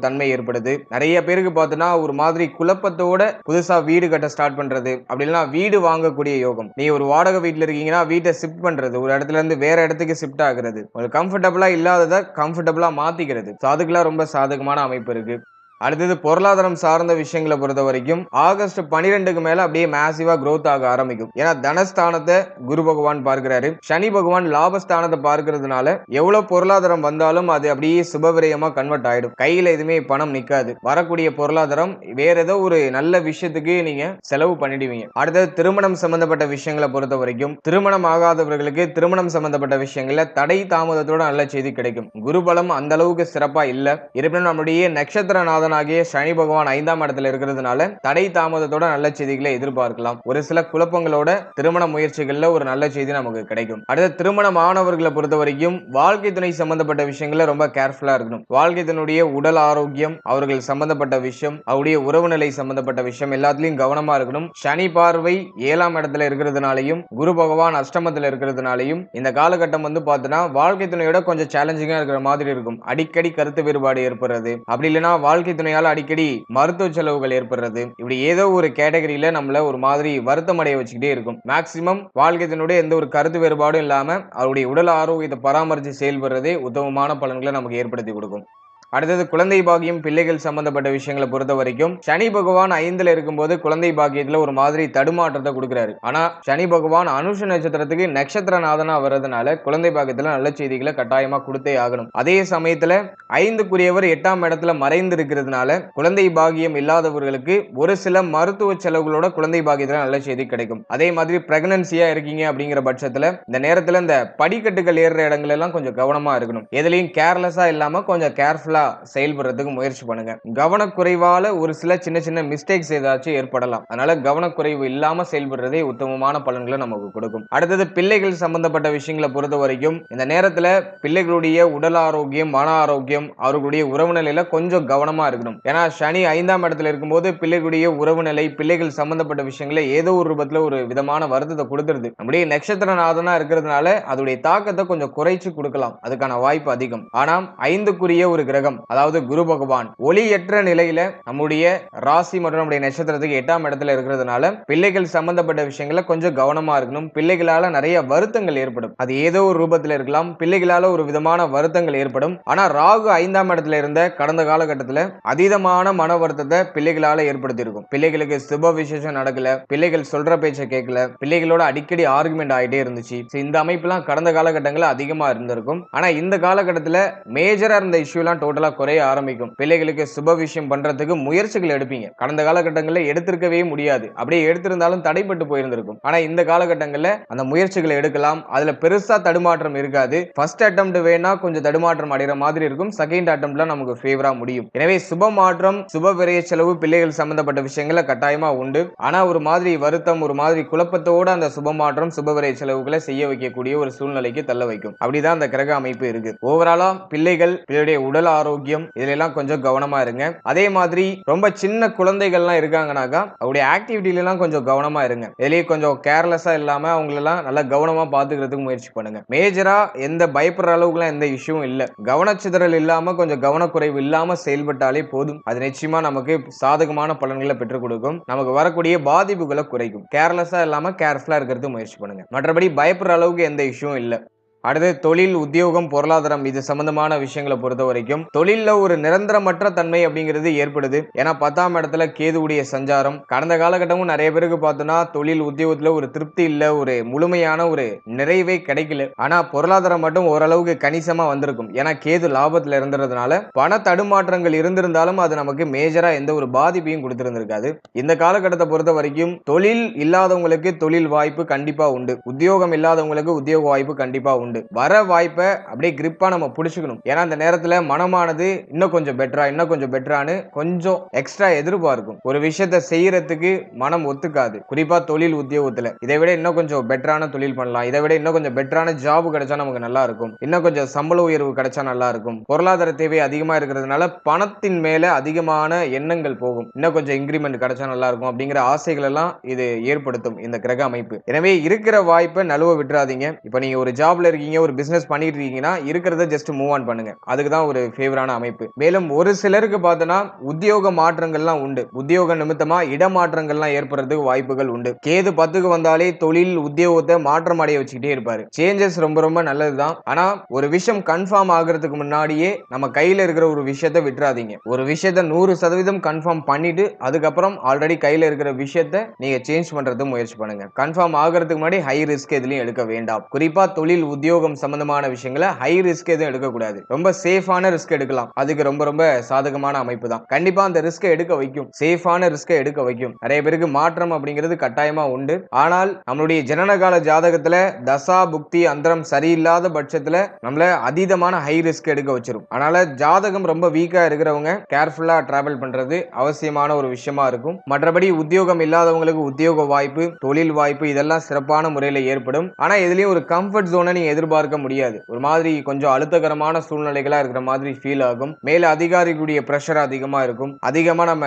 தன்மை ஏற்படுது. நிறைய பேருக்கு பார்த்தோன்னா ஒரு மாதிரி குழப்பத்தோட புதுசா வீடு கட்ட ஸ்டார்ட் பண்றது. அப்படி இல்லைன்னா வீடு வாங்கக்கூடிய யோகம் நீ ஒரு வாடகை வீட்டில் இருக்கீங்கன்னா வீட்டை ஷிஃப்ட் பண்றது ஒரு இடத்துல இருந்து வேற இடத்துக்கு ஷிஃப்ட் ஆகுறது. ஒரு கம்ஃபர்டபுளா இல்லாததை கம்ஃபர்டபுளா மாத்திக்கிறது. ஸோ அதுக்கெல்லாம் ரொம்ப சாதகமான அமைப்பு இருக்கு. அடுத்தது பொருளாதாரம் சார்ந்த விஷயங்களை பொறுத்த வரைக்கும் ஆகஸ்ட் பனிரெண்டுக்கு மேல அப்படியே மேசிவா க்ரோத் ஆக ஆரம்பிக்கும். ஏன்னா தனஸ்தானத்தை குரு பகவான் பார்க்கிறாரு. சனி பகவான் லாபஸ்தானத்தை பார்க்கறதுனால எவ்வளவு பொருளாதாரம் வந்தாலும் அது அப்படியே சுபவிரயமா கன்வெர்ட் ஆயிடும். கையில எதுவுமே பணம் நிக்காது. வரக்கூடிய பொருளாதாரம் வேற ஏதோ ஒரு நல்ல விஷயத்துக்கு நீங்க செலவு பண்ணிடுவீங்க. அடுத்தது திருமணம் சம்பந்தப்பட்ட விஷயங்களை பொறுத்த வரைக்கும் திருமணம் ஆகாதவர்களுக்கு திருமணம் சம்பந்தப்பட்ட விஷயங்கள்ல தடை தாமதத்தோட நல்ல செய்தி கிடைக்கும். குருபலம் அந்த அளவுக்கு சிறப்பா இல்ல. இருப்பினும் நம்முடைய நட்சத்திரநாதன் நாதனாகிய சனி பகவான் ஐந்தாம் இடத்துல இருக்கிறதுனால தடை தாமதத்தோட நல்ல செய்திகளை எதிர்பார்க்கலாம். ஒரு சில குழப்பங்களோட திருமண முயற்சிகள்ல ஒரு நல்ல செய்தி நமக்கு கிடைக்கும். அடுத்த திருமண மாணவர்களை பொறுத்த வரைக்கும் வாழ்க்கை துணை சம்பந்தப்பட்ட விஷயங்கள ரொம்ப கேர்ஃபுல்லா இருக்கணும். வாழ்க்கை துணையுடைய உடல் ஆரோக்கியம் அவர்கள் சம்பந்தப்பட்ட விஷயம் அவருடைய உறவு நிலை சம்பந்தப்பட்ட விஷயம் எல்லாத்துலயும் கவனமா இருக்கணும். சனி பார்வை ஏழாம் இடத்துல இருக்கிறதுனாலையும் குரு பகவான் அஷ்டமத்துல இருக்கிறதுனாலையும் இந்த காலகட்டம் வந்து பார்த்தோன்னா வாழ்க்கை துணையோட கொஞ்சம் சேலஞ்சிங்கா இருக்கிற மாதிரி இருக்கும். அடிக்கடி கருத்து வேறுபாடு ஏற்படுறது. அப்படி இல்லைன்னா வாழ்க்கை துணையால் அடிக்கடி மருத்துவ செலவுகள் ஏற்படுறது. இப்படி ஏதோ ஒரு கேட்டகரியில நம்மள ஒரு மாதிரி வருத்தம் அடைய வச்சுக்கிட்டே இருக்கும். மேக்சிமம் வாழ்க்கையினுடைய எந்த ஒரு கருத்து வேறுபாடும் இல்லாம அவருடைய உடல் ஆரோக்கியத்தை பராமரித்து செயல்படுறதே உத்தமமான பலன்களை நமக்கு ஏற்படுத்தி கொடுக்கும். அடுத்தது குழந்தை பாக்கியம் பிள்ளைகள் சம்பந்தப்பட்ட விஷயங்களை பொறுத்த வரைக்கும் சனி பகவான் ஐந்துல இருக்கும்போது குழந்தை பாக்கியத்துல ஒரு மாதிரி தடுமாற்றத்தை கொடுக்குறாரு. ஆனா சனி பகவான் அனுஷ நட்சத்திரத்துக்கு நட்சத்திர நாதனா வர்றதுனால குழந்தை பாக்கியத்துல நல்ல செய்திகளை கட்டாயமா கொடுத்தே ஆகணும். அதே சமயத்துல ஐந்துக்குரியவர் எட்டாம் இடத்துல மறைந்து இருக்கிறதுனால குழந்தை பாக்கியம் இல்லாதவர்களுக்கு ஒரு சில மருத்துவ செலவுகளோட குழந்தை பாக்கியத்துல நல்ல செய்தி கிடைக்கும். அதே மாதிரி பிரெக்னன்சியா இருக்கீங்க அப்படிங்கிற பட்சத்துல இந்த நேரத்துல இந்த படிக்கட்டுகள் ஏறுற இடங்கள் எல்லாம் கொஞ்சம் கவனமா இருக்கணும். எதுலையும் கேர்லெஸ்ஸா இல்லாம கொஞ்சம் கேர்ஃபுல்லா நல்லா செயல்படுறதுக்கு முயற்சி பண்ணுங்க. கவனக்குறைவால ஒரு சில சின்ன சின்ன மிஸ்டேக்ஸ் ஏதாச்சும் ஏற்படலாம். அதனால கவனக்குறைவு இல்லாம செயல்படுறதே உத்தமமான பலன்களை நமக்கு கொடுக்கும். அடுத்தது பிள்ளைகள் சம்பந்தப்பட்ட விஷயங்களை பொறுத்த வரைக்கும் இந்த நேரத்துல பிள்ளைகளுடைய உடல் ஆரோக்கியம் மன ஆரோக்கியம் அவர்களுடைய உறவு நிலையில கொஞ்சம் கவனமா இருக்கணும். ஏன்னா சனி ஐந்தாம் இடத்துல இருக்கும்போது பிள்ளைகளுடைய உறவு நிலை பிள்ளைகள் சம்பந்தப்பட்ட விஷயங்களை ஏதோ ஒரு ரூபத்துல ஒரு விதமான வருத்தத்தை கொடுத்துருது. நம்முடைய நட்சத்திர நாதனா இருக்கிறதுனால அதோடைய தாக்கத்தை கொஞ்சம் குறைச்சு கொடுக்கலாம். அதுக்கான வாய்ப்பு அதிகம். ஆனா ஐந்துக்குரிய ஒரு கிரகம் அதாவது குரு பகவான் ஒளியற்ற நிலையில நம்முடைய ராசி மற்றும் நம்முடைய நட்சத்திரத்துக்கு எட்டாம் இடத்துல இருக்கிறதுனால பிள்ளைகள் சம்பந்தப்பட்ட விஷயங்கள கொஞ்சம் கவனமா இருக்கணும். பிள்ளைகளால நிறைய வருத்தங்கள் ஏற்படும். அது ஏதோ ஒரு ரூபத்தில் இருக்கலாம். பிள்ளைகளால ஒரு விதமான வருத்தங்கள் ஏற்படும். ஆனா ராகு ஐந்தாம் இடத்துல இருந்த கடந்த காலகட்டத்தில் அதீதமான மன வருத்தத்தை பிள்ளைகளால ஏற்படுத்தி இருக்கும் பிள்ளைகளுக்கு சுப விசேஷம் நடக்கல. பிள்ளைகள் சொல்ற பேச்சை கேட்கல. பிள்ளைகளோட அடிக்கடி ஆர்குமெண்ட் ஆயிட்டே இருந்துச்சு. இந்த இந்த அமைப்புலாம் கடந்த காலகட்டங்களில் அதிகமா இருந்திருக்கும். ஆனா இந்த காலகட்டத்தில் மேஜரா இருந்த இஷ்யூ எல்லாம் டோட்டலா குறைய ஆரம்பிக்கும். பிள்ளைகளுக்கு சுப விஷயம் பண்றதுக்கு முயற்சிகள் எடுப்பீங்க. கடந்த காலகட்டங்களில் எடுத்திருக்கவே முடியாது. அப்படியே எடுத்திருந்தாலும் தடைப்பட்டு போயிருந்திருக்கும். ஆனா இந்த காலகட்டங்களில் அந்த முயற்சிகளை எடுக்கலாம். அதுல பெருசா தடுமாற்றம் இருக்காது. ஃபர்ஸ்ட் அட்டம் வேணா கொஞ்சம் தடுமாற்றம் அடைகிற மாதிரி இருக்கும். செகண்ட் அட்டம்ல நமக்கு ஃபேவரா முடியும். எனவே சுப மாற்றம் சுப விரைய செலவு பிள்ளைகள் சம்பந்தப்பட்ட விஷயங்கள கட்டாயமா உண்டு. ஆனா ஒரு மாதிரி வருத்தம் ஒரு மாதிரி குழப்பத்தோட அந்த சுப மாற்றம் சுப விரைய செலவுகளை செய்ய வைக்கக்கூடிய ஒரு சூழ்நிலைக்கு தள்ள வைக்கும். அப்படிதான் அந்த கிரக அமைப்பு இருக்கு. ஓவராலா பிள்ளைகள் பிள்ளையுடைய உடல் ஆரோக்கியம் இதுல எல்லாம் கொஞ்சம் கவனமா இருங்க. அதே மாதிரி ரொம்ப சின்ன குழந்தைகள்லாம் இருக்காங்கனாக்கா அவருடைய ஆக்டிவிட்டில எல்லாம் கொஞ்சம் கவனமா இருங்க. இதுலயே கொஞ்சம் கேர்லெஸ்ஸா இல்லாம அவங்களெல்லாம் நல்லா கவனமா பாத்துக்கிறதுக்கு முயற்சி பண்ணுங்க. மேஜரா எந்த பயப்படுற அளவுக்குலாம் எந்த இஷ்யூவும் இல்ல. கவனச்சிதறல் இல்லாம கொஞ்சம் கவனக்குறைவு இல்லாம செயல்பட்டாலே போதும். அது நிச்சயமா நமக்கு சாதகமான பலன்களை பெற்றுக் கொடுக்கும். நமக்கு வரக்கூடிய பாதிப்புகளை குறைக்கும். கேர்லெஸ்ஸா இல்லாம கேர்ஃபுல்லா இருக்கிறது முயற்சி பண்ணுங்க. மற்றபடி பயப்படுற அளவுக்கு எந்த இஷ்யூவும் இல்லை. அடுத்து தொழில் உத்தியோகம் பொருளாதாரம் இது சம்பந்தமான விஷயங்களை பொறுத்த வரைக்கும் தொழிலில் ஒரு நிரந்தரமற்ற தன்மை அப்படிங்கிறது ஏற்படுது. ஏன்னா பத்தாம் இடத்துல கேதுவுடைய சஞ்சாரம். கடந்த காலகட்டமும் நிறைய பேருக்கு பார்த்தோம்னா தொழில் உத்தியோகத்தில் ஒரு திருப்தி இல்லை ஒரு முழுமையான ஒரு நிறைவே கிடைக்கல. ஆனால் பொருளாதாரம் மட்டும் ஓரளவுக்கு கணிசமாக வந்திருக்கும். ஏன்னா கேது லாபத்தில் இருந்ததுனால பண தடுமாற்றங்கள் இருந்திருந்தாலும் அது நமக்கு மேஜராக எந்த ஒரு பாதிப்பையும் கொடுத்துருந்துருக்காது. இந்த காலகட்டத்தை பொறுத்த வரைக்கும் தொழில் இல்லாதவங்களுக்கு தொழில் வாய்ப்பு கண்டிப்பாக உண்டு. உத்தியோகம் இல்லாதவங்களுக்கு உத்தியோக வாய்ப்பு கண்டிப்பாக உண்டு. வர வாய்ப்பை அப்படியே கிரிப்பாக நம்ம பிடிச்சிக்கணும். ஏன்னா அந்த நேரத்தில் மனமானது இன்னும் கொஞ்சம் பெட்டரா இன்னும் கொஞ்சம் பெட்டரானு கொஞ்சம் எக்ஸ்ட்ரா எதிர்பார்க்கும். ஒரு விஷயத்த செய்யறதுக்கு மனம் ஒத்துக்காது. குறிப்பா தொழில் உத்தியோகத்தில். இதை விட இன்னும் கொஞ்சம் பெட்டரான தொழில் பண்ணலாம். இதை விட இன்னும் கொஞ்சம் பெட்டரான ஜாப் கிடைச்சா நமக்கு நல்லா இருக்கும். இன்னும் கொஞ்சம் சம்பள உயர்வு கிடைச்சா நல்லா இருக்கும். பொருளாதார தேவை அதிகமா இருக்கிறதுனால பணத்தின் மேல அதிகமான எண்ணங்கள் போகும். இன்னும் கொஞ்சம் இன்க்ரிமெண்ட் கிடைச்சா நல்லா இருக்கும் அப்படிங்கிற ஆசைகள் எல்லாம் இது ஏற்படுத்தும். இந்த கிரக அமைப்பு. எனவே இருக்கிற வாய்ப்பை நழுவ விட்டுறாதீங்க. இப்போ நீங்க ஒரு ஜாப்ல இருக்கீங்க ஒரு பிசினஸ் பண்ணிட்டு இருக்கீங்கன்னா இருக்கிறத ஜஸ்ட் மூவ் ஆன் பண்ணுங்க. அதுக்கு தான் ஒரு ஃபேவரான அமைப்பு. மேலும் ஒரு சிலருக்கு பார்த்தோன்னா உத்தியோக மாற்றங்கள்லாம் உண்டு. உத்தியோக நிமித்தமா இடமாற்றங்கள்லாம் ஏற்படுறதுக்கு வாய்ப்புகள் உண்டு. கேது பத்துக்கு வந்தாலே தொழில் உத்தியோகத்தை மாற்றம் அடைய வச்சுக்கிட்டே இருப்பாரு. சேஞ்சஸ் ரொம்ப ரொம்ப நல்லதுதான். ஆனா ஒரு விஷயம் கன்ஃபார்ம் ஆகுறதுக்கு முன்னாடியே நம்ம கையில இருக்கிற ஒரு விஷயத்தை விட்டுறாதீங்க. ஒரு விஷயத்த நூறு சதவீதம் கன்ஃபார்ம் பண்ணிட்டு அதுக்கப்புறம் ஆல்ரெடி கையில இருக்கிற விஷயத்த நீங்க சேஞ்ச் பண்றது முயற்சி பண்ணுங்க. கன்ஃபார்ம் ஆகிறதுக்கு முன்னாடி ஹை ரிஸ்க் எதுலையும் எடுக்க வேண்டாம். குறிப்பா தொழில் உத்தியோக உத்தியோகம் சம்பந்தமான விஷயங்களை ஹை ரிஸ்க் எதுவும் எடுக்கக்கூடாது. ரொம்ப சேஃபான ரிஸ்க் எடுக்கலாம். அதுக்கு ரொம்ப ரொம்ப சாதகமான அமைப்பு தான். கண்டிப்பா அந்த ரிஸ்க்கை எடுக்க வைக்கும். சேஃபான ரிஸ்க்கை எடுக்க வைக்கும். நிறைய பேருக்கு மாற்றம் அப்படிங்கிறது கட்டாயமா உண்டு. ஆனால் நம்மளுடைய ஜனனகால ஜாதகத்துல தசா புக்தி அந்தரம் சரியில்லாத பட்சத்துல நம்மள அதீதமான ஹை ரிஸ்க் எடுக்க வச்சிரும். அதனால ஜாதகம் ரொம்ப வீக்கா இருக்கிறவங்க கேர்ஃபுல்லா டிராவல் பண்றது அவசியமான ஒரு விஷயமா இருக்கும். மற்றபடி உத்தியோகம் இல்லாதவங்களுக்கு உத்தியோக வாய்ப்பு தொழில் வாய்ப்பு இதெல்லாம் சிறப்பான முறையில் ஏற்படும். ஆனா இதுலயும் ஒரு கம்ஃபர்ட் ஜோனை நீங்க எதிர்பார்க்க முடியாது. ஒரு மாதிரி கொஞ்சம் அழுத்தகரமான சூழ்நிலைகளா இருக்கிற மாதிரி ஃபீல் ஆகும். மேல அதிகாரிகளுடைய ப்ரெஷர் அதிகமா இருக்கும். அதிகமா நம்ம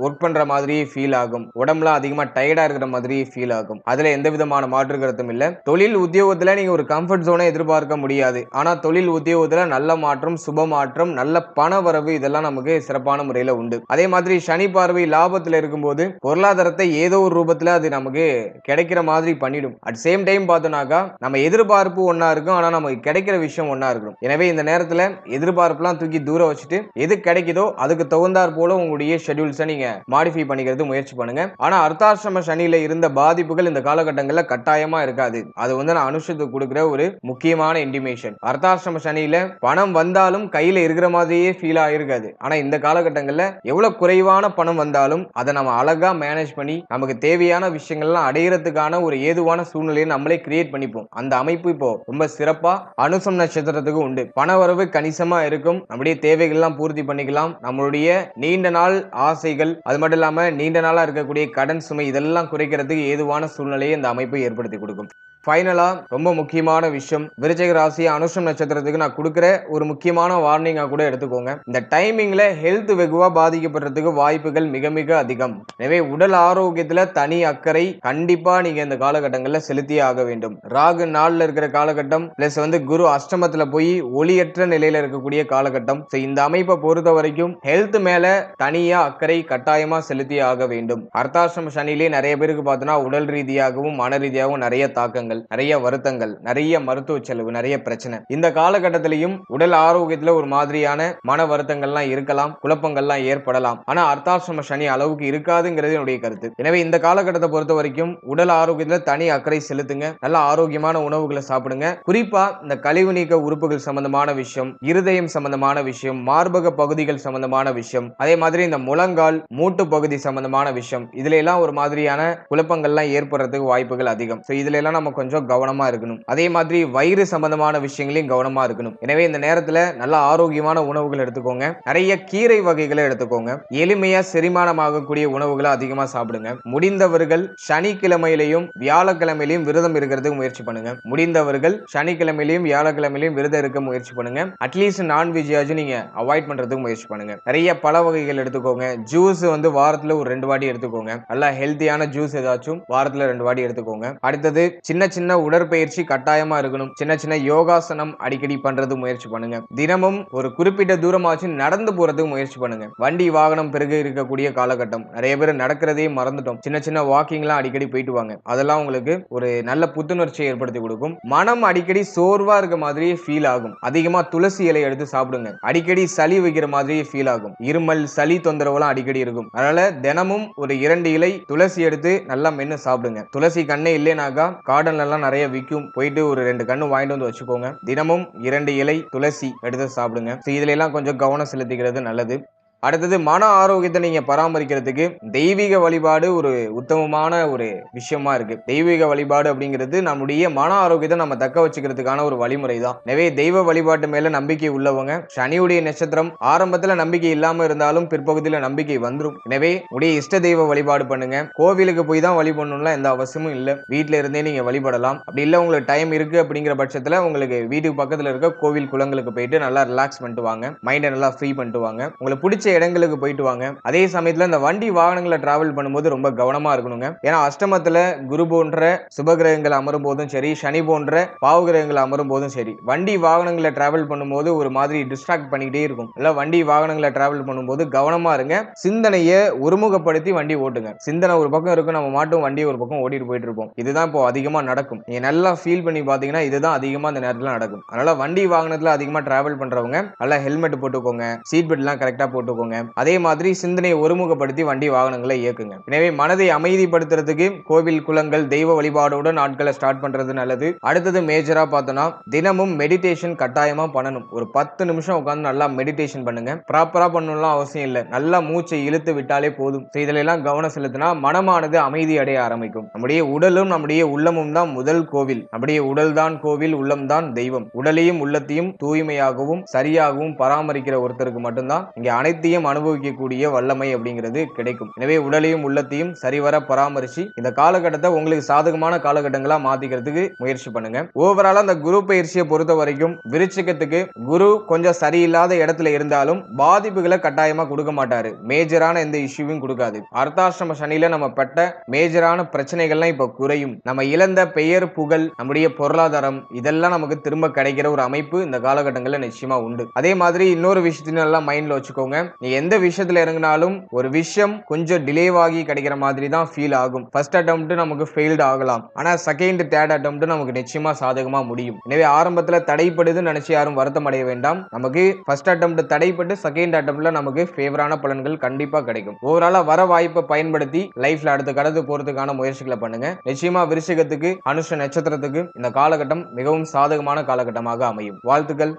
ஒர்க் பண்ற மாதிரியே ஃபீல் ஆகும். உடம்புலாம் அதிகமா டயர்டா இருக்கிற மாதிரியே ஃபீல் ஆகும். அதுல எந்த விதமான மாற்று கருத்தும் இல்ல. தொழில் உத்தியோகத்துல நீங்க ஒரு கம்ஃபர்ட் ஜோனை எதிர்பார்க்க முடியாது. ஆனா தொழில் உத்தியோகத்துல நல்ல மாற்றம் சுப மாற்றம் நல்ல பண வரவு இதெல்லாம் நமக்கு சிறப்பான முறையில உண்டு. அதே மாதிரி சனி பார்வை லாபத்துல இருக்கும்போது பொருளாதாரத்தை ஏதோ ஒரு ரூபத்துல அது நமக்கு கிடைக்கிற மாதிரி பண்ணிடும். அட் சேம் டைம் பார்த்தோம்னாக்கா நம்ம எதிர்பார்ப்பு ஒன்றா இருக்கும். ஆனால் நமக்கு கிடைக்கிற விஷயம் ஒன்றா இருக்கணும். எனவே இந்த நேரத்தில் எதிர்பார்ப்புலாம் தூக்கி தூரம் வச்சுட்டு எது கிடைக்குதோ அதுக்கு தகுந்தாற் போல உங்களுடைய ஷெட்யூல்ஸை நீங்க மாடிஃபை பண்ணிக்கிறது முயற்சி பண்ணுங்க. ஆனால் அர்த்தாசிரம சனியில் இருந்த பாதிப்புகள் இந்த காலகட்டங்களில் கட்டாயமா இருக்காது. அது வந்து நான் அனுஷத்துக்கு கொடுக்குற ஒரு முக்கியமான இன்டிமேஷன் அர்த்தாசிரம சனியில் பணம் வந்தாலும் கையில் இருக்கிற மாதிரியே ஃபீல் ஆகிருக்காது ஆனால் இந்த காலகட்டங்களில் எவ்வளவு குறைவான பணம் வந்தாலும் அதை நம்ம அழகா மேனேஜ் பண்ணி நமக்கு தேவையான விஷயங்கள்லாம் அடையிறதுக்கான ஒரு ஏதுவான சூழ்நிலையை நம்மளே கிரியேட் பண்ணிப்போம். அந்த அமைப்பு இப்போ ரொம்ப சிறப்பா அனுசம் நட்சத்திரத்துக்கு உண்டு. பணவரவு கணிசமா இருக்கும். நம்முடைய தேவைகள்லாம் பூர்த்தி பண்ணிக்கலாம். நம்மளுடைய நீண்ட நாள் ஆசைகள் அது மட்டும் இல்லாம நீண்ட நாளா இருக்கக்கூடிய கடன் சுமை இதெல்லாம் குறைக்கிறதுக்கு ஏதுவான சூழ்நிலையை இந்த அமைப்பு ஏற்படுத்தி கொடுக்கும். ஃபைனலா ரொம்ப முக்கியமான விஷயம். விருச்சிக ராசி அனுஷம் நட்சத்திரத்துக்கு நான் கொடுக்குற ஒரு முக்கியமான வார்னிங்காக கூட எடுத்துக்கோங்க. இந்த டைமிங்ல ஹெல்த் வெகுவா பாதிக்கப்படுறதுக்கு வாய்ப்புகள் மிக மிக அதிகம். எனவே உடல் ஆரோக்கியத்துல தனி அக்கறை கண்டிப்பா நீங்க இந்த காலகட்டங்கள்ல செலுத்தியே ஆக வேண்டும். ராகு நாள்ல இருக்கிற காலகட்டம் பிளஸ் வந்து குரு அஷ்டமத்துல போய் ஒளியற்ற நிலையில இருக்கக்கூடிய காலகட்டம். ஸோ இந்த அமைப்பை பொறுத்த வரைக்கும் ஹெல்த் மேல தனியா அக்கறை கட்டாயமா செலுத்தியே ஆக வேண்டும். அர்த்தாசிரம சனிலே நிறைய பேருக்கு பார்த்தோன்னா உடல் ரீதியாகவும் மன ரீதியாகவும் நிறைய தாக்கங்கள் நிறைய வருத்தங்கள் நிறைய மருத்துவ செலவு நிறைய பிரச்சனை. இந்த காலகட்டத்திலையும் உடல் ஆரோக்கியத்துல ஒரு மாதிரியான மன வருத்தங்கள்லாம் இருக்கலாம் குழப்பங்கள்லாம் ஏற்படலாம். ஆனா அர்த்தாசிரம சனி அளவுக்கு இருக்காதுங்கிறது என்னுடைய கருத்து. எனவே இந்த காலகட்டத்தை பொறுத்த வரைக்கும் உடல் ஆரோக்கியத்துல தனி அக்கறை செலுத்துங்க நல்ல ஆரோக்கியமான உணவுகளை சாப்பிடுங்க. குறிப்பா இந்த கழிவு நீக்க உறுப்புகள் சம்பந்தமான விஷயம் இருதயம் சம்பந்தமான விஷயம் மார்பக பகுதிகள் சம்பந்தமான விஷயம் அதே மாதிரி இந்த முழங்கால் மூட்டு பகுதி சம்பந்தமான விஷயம் இதுல எல்லாம் ஒரு மாதிரியான குழப்பங்கள்லாம் ஏற்படுறதுக்கு வாய்ப்புகள் அதிகம். ஸோ இதுல எல்லாம் நம்ம கொஞ்சம் கவனமா இருக்கணும். அதே மாதிரி வயிறு சம்பந்தமான விஷயங்களையும் கவனமா இருக்கணும். எனவே இந்த நேரத்தில் நல்ல ஆரோக்கியமான உணவுகள் எடுத்துக்கோங்க. நிறைய கீரை வகைகளை எடுத்துக்கோங்க. எளிமையா செரிமானமாகக்கூடிய உணவுகளை அதிகமா சாப்பிடுங்க. முடிந்தவர்கள் சனிக்கிழமையிலையும் வியாழக்கிழமையிலையும் விரதம் இருக்கிறதுக்கு முயற்சி பண்ணுங்க. முடிந்தவர்கள் சனிக்கிழமையிலையும் வியாழக்கிழமையிலையும் விரதம் இருக்க முயற்சி பண்ணுங்க. அட்லீஸ்ட் நான்வெஜ்ஜாச்சும் நீங்க அவாய்ட் பண்றதுக்கு முயற்சி பண்ணுங்க. நிறைய பழ வகைகள் எடுத்துக்கோங்க. ஜூஸ் வந்து வாரத்துல ஒரு ரெண்டு வாட்டி எடுத்துக்கோங்க. நல்லா ஹெல்த்தியான ஜூஸ் ஏதாச்சும் வாரத்துல ரெண்டு வாட்டி எடுத்துக்கோங்க. அடுத்தது சின்ன சின்ன உடற்பயிற்சி கட்டாயமா இருக்கணும். சின்ன சின்ன யோகாசனம் அடிக்கடி பண்றது முயற்சி பண்ணுங்க. தினமும் ஒரு குறிப்பிட்ட தூரமாச்சு நடந்து போறதுக்கு முயற்சி பண்ணுங்க. வண்டி வாகனம் பெருக இருக்கக்கூடிய காலகட்டம். நிறைய பேர் நடக்கிறதே மறந்துட்டோம். சின்ன சின்ன வாக்கிங்லாம் அடிக்கடி போயிட்டு வாங்க. அதெல்லாம் உங்களுக்கு ஒரு நல்ல புத்துணர்ச்சியை ஏற்படுத்தி கொடுக்கும். மனம் அடிக்கடி சோர்வா இருக்க மாதிரியே ஃபீல் ஆகும். அதிகமா துளசி இலை எடுத்து சாப்பிடுங்க. அடிக்கடி சளி வைக்கிற மாதிரியே ஃபீல் ஆகும். இருமல் சளி தொந்தரவுலாம் அடிக்கடி இருக்கும். அதனால தினமும் ஒரு இரண்டு இலை துளசி எடுத்து நல்லா மென்னு சாப்பிடுங்க. துளசி கண்ணே இல்லைனாக்கா கார்டன் எல்லாம் நிறைய விற்கும் போயிட்டு ஒரு ரெண்டு கண்ணு வாங்கிட்டு வந்து வச்சுக்கோங்க. தினமும் இரண்டு இலை துளசி எடுத்து சாப்பிடுங்க. இதுல எல்லாம் கொஞ்சம் கவனம் செலுத்திக்கிறது நல்லது. அடுத்தது மன ஆரோக்கியத்தை நீங்க பராமரிக்கிறதுக்கு தெய்வீக வழிபாடு ஒரு உத்தமமான ஒரு விஷயமா இருக்கு. தெய்வீக வழிபாடு அப்படிங்கிறது நம்முடைய மன ஆரோக்கியத்தை நம்ம தக்க வச்சுக்கிறதுக்கான ஒரு வழிமுறை தான் எனவே தெய்வ வழிபாட்டு மேல நம்பிக்கை உள்ளவங்க சனியுடைய நட்சத்திரம் ஆரம்பத்துல நம்பிக்கை இல்லாம இருந்தாலும் பிற்பகுதியில நம்பிக்கை வந்துடும் எனவே உடைய இஷ்ட தெய்வ வழிபாடு பண்ணுங்க. கோவிலுக்கு போய் தான் வழிபடணும்லாம் எந்த அவசியமும் இல்லை. வீட்டுல இருந்தே நீங்க வழிபடலாம். அப்படி இல்ல உங்களுக்கு டைம் இருக்கு அப்படிங்கிற பட்சத்துல உங்களுக்கு வீட்டுக்கு பக்கத்துல இருக்க கோவில் குளங்களுக்கு போயிட்டு நல்லா ரிலாக்ஸ் பண்ணிட்டு வாங்க. மைண்டை நல்லா ஃப்ரீ பண்ணிட்டு வாங்க. உங்களுக்கு பிடிச்ச இடங்களுக்கு போயிட்டு வாங்க. அதே சமயத்துல இந்த வண்டி வாகனங்களை டிராவல் பண்ணும்போது ரொம்ப கவனமா இருக்கணுங்க. ஏன்னா அஷ்டமத்துல குரு போன்ற சுபகிரகங்கள் அமரும் போதும் சரி சனி போன்ற பாவகிரகங்கள் அமரும் போதும் சரி வண்டி வாகனங்களை டிராவல் பண்ணும்போது ஒரு மாதிரி டிஸ்ட்ராக்ட் பண்ணிக்கிட்டே இருக்கும். இல்ல வண்டி வாகனங்களை டிராவல் பண்ணும்போது கவனமா இருங்க. சிந்தனையை ஒருமுகப்படுத்தி வண்டி ஓட்டுங்க. சிந்தனை ஒரு பக்கம் இருக்கும் நம்ம மாட்டும் வண்டி ஒரு பக்கம் ஓட்டிட்டு போயிட்டு இருப்போம். இதுதான் இப்போ அதிகமா நடக்கும். நீங்க நல்லா ஃபீல் பண்ணி பாத்தீங்கன்னா இதுதான் அதிகமா இந்த நேரத்துல நடக்கும். அதனால வண்டி வாகனத்துல அதிகமா டிராவல் பண்றவங்க நல்லா ஹெல்மெட் போட்டுக்கோங்க. சீட் பெல்ட் எல்லாம் கரெக்டா போட்டுக்கோங்க அதே மாதிரி சிந்தனையை ஒருமுகப்படுத்தி வண்டி வாகனங்களை இயக்குங்க. எனவே மனதை அமைதிப்படுத்துறதுக்கு கோவில் குளங்கள் தெய்வ வழிபாடோட நாட்களை ஸ்டார்ட் பண்றது நல்லது. அடுத்தது மேஜரா பார்த்தோம்னா தினமும் மெடிடேஷன் கட்டாயமா பண்ணணும். ஒரு பத்து நிமிஷம் உட்காந்து நல்லா மெடிடேஷன் பண்ணுங்க. ப்ராப்பரா பண்ணணும்லாம் அவசியம் இல்லை. நல்லா மூச்சை இழுத்து விட்டாலே போதும். இதிலெல்லாம் கவனம் செலுத்தினா மனமானது அமைதி அடைய ஆரம்பிக்கும். நம்முடைய உடலும் நம்முடைய உள்ளமும் தான் முதல் கோவில். நம்முடைய உடல் தான் கோவில் உள்ளம் தான் தெய்வம். உடலையும் உள்ளத்தையும் தூய்மையாகவும் சரியாகவும் பராமரிக்கிற ஒருத்தருக்கு மட்டும்தான் இங்க அனைத்து அனைத்தையும் அனுபவிக்கக்கூடிய வல்லமை அப்படிங்கிறது கிடைக்கும். எனவே உடலையும் உள்ளத்தையும் சரிவர பராமரிச்சு இந்த காலகட்டத்தை உங்களுக்கு சாதகமான காலகட்டங்களா மாத்திக்கிறதுக்கு முயற்சி பண்ணுங்க. ஓவராலா அந்த குரு பயிற்சியை பொறுத்த வரைக்கும் விருச்சிகத்துக்கு குரு கொஞ்சம் சரியில்லாத இடத்துல இருந்தாலும் பாதிப்புகளை கட்டாயமா கொடுக்க மாட்டாரு. மேஜரான எந்த இஷ்யூவும் கொடுக்காது. அர்த்தாசிரம சனியில நம்ம பட்ட மேஜரான பிரச்சனைகள்லாம் இப்ப குறையும். நம்ம இழந்த பெயர் புகழ் நம்முடைய பொருளாதாரம் இதெல்லாம் நமக்கு திரும்ப கிடைக்கிற ஒரு அமைப்பு இந்த காலகட்டங்கள்ல நிச்சயமா உண்டு. அதே மாதிரி இன்னொரு விஷயத்தையும் நல்லா மைண்ட்ல வச்சுக்கோங்க. நீ எந்த விஷயத்துல இறங்கினாலும் ஒரு விஷயம் கொஞ்சம் டிலேவாகி கிடைக்கிற மாதிரி தான் ஃபீல் ஆகும். ஃபர்ஸ்ட் அட்டம்ப்ட் நமக்கு ஃபெயில்டு ஆகலாம். ஆனா செகண்ட் தேர்ட் அட்டம்ப்ட் நமக்கு நிச்சயமா சாதகமா முடியும். எனவே ஆரம்பத்துல தடைப்படுதுன்னு நினைச்சு யாரும் வருத்தம் அடைய வேண்டாம். நமக்கு ஃபர்ஸ்ட் அட்டம்ப்ட் தடைப்பட்டு செகண்ட் அட்டம்ப்ட்ல நமக்கு ஃபேவரான பலன்கள் கண்டிப்பா கிடைக்கும். ஓவராலா வர வாய்ப்பை பயன்படுத்தி லைஃப்ல அடுத்த கடந்து போறதுக்கான முயற்சிகளை பண்ணுங்க. நிச்சயமா விருஷகத்துக்கு அனுஷ நட்சத்திரத்துக்கு இந்த காலகட்டம் மிகவும் சாதகமான காலகட்டமாக அமையும். வாழ்த்துக்கள்.